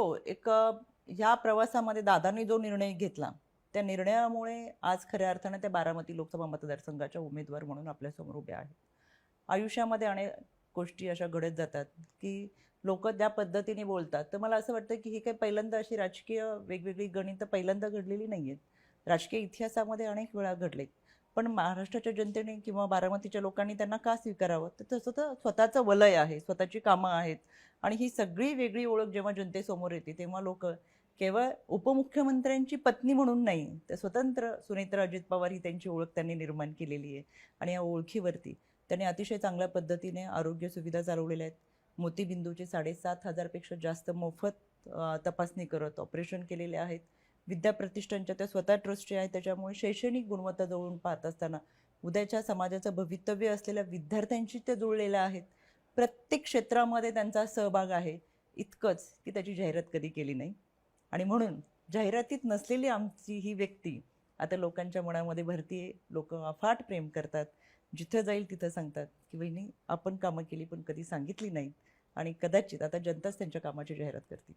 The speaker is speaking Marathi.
हो एक ह्या प्रवासामध्ये दादांनी जो निर्णय घेतला त्या निर्णयामुळे आज खऱ्या अर्थाने त्या बारामती लोकसभा मतदारसंघाच्या उमेदवार म्हणून आपल्यासमोर उभ्या आहेत. आयुष्यामध्ये अनेक गोष्टी अशा घडत जातात की लोक त्या पद्धतीने बोलतात तर मला असं वाटतं की ही काही पहिल्यांदा अशी राजकीय वेगवेगळी गणितं पहिल्यांदा घडलेली नाही आहेत राजकीय इतिहासामध्ये अनेक वेळा घडले. पण महाराष्ट्राच्या जनतेने किंवा बारामतीच्या लोकांनी त्यांना का स्वीकारावं? तर तसं तर स्वतःचं वलय आहे स्वतःची कामं आहेत. आणि ही सगळी वेगळी ओळख जेव्हा जनतेसमोर येते तेव्हा लोक केवळ उपमुख्यमंत्र्यांची पत्नी म्हणून नाही तर स्वतंत्र सुनेत्रा अजित पवार ही त्यांची ओळख त्यांनी निर्माण केलेली आहे. आणि या ओळखीवरती त्यांनी अतिशय चांगल्या पद्धतीने आरोग्य सुविधा चालवलेल्या आहेत. मोतीबिंदूचे साडेसात हजारपेक्षा जास्त मोफत तपासणी करत ऑपरेशन केलेले आहेत. विद्याप्रतिष्ठानच्या त्या स्वतः ट्रस्टी आहेत त्याच्यामुळे शैक्षणिक गुणवत्ता जवळून पाहत असताना उद्याच्या समाजाचं भवितव्य असलेल्या विद्यार्थ्यांशी ते जुळलेल्या आहेत. प्रत्येक क्षेत्रामध्ये त्यांचा सहभाग आहे. इतकंच की त्याची जाहिरात कधी केली नाही. आणि म्हणून जाहिरातीत नसलेली आमची ही व्यक्ती आता लोकांच्या मनामध्ये भरती आहे. लोक अफाट प्रेम करतात. जिथं जाईल तिथं सांगतात की वहिनी आपण कामं केली पण कधी सांगितली नाहीत. आणि कदाचित आता जनताच त्यांच्या कामाची जाहिरात करतील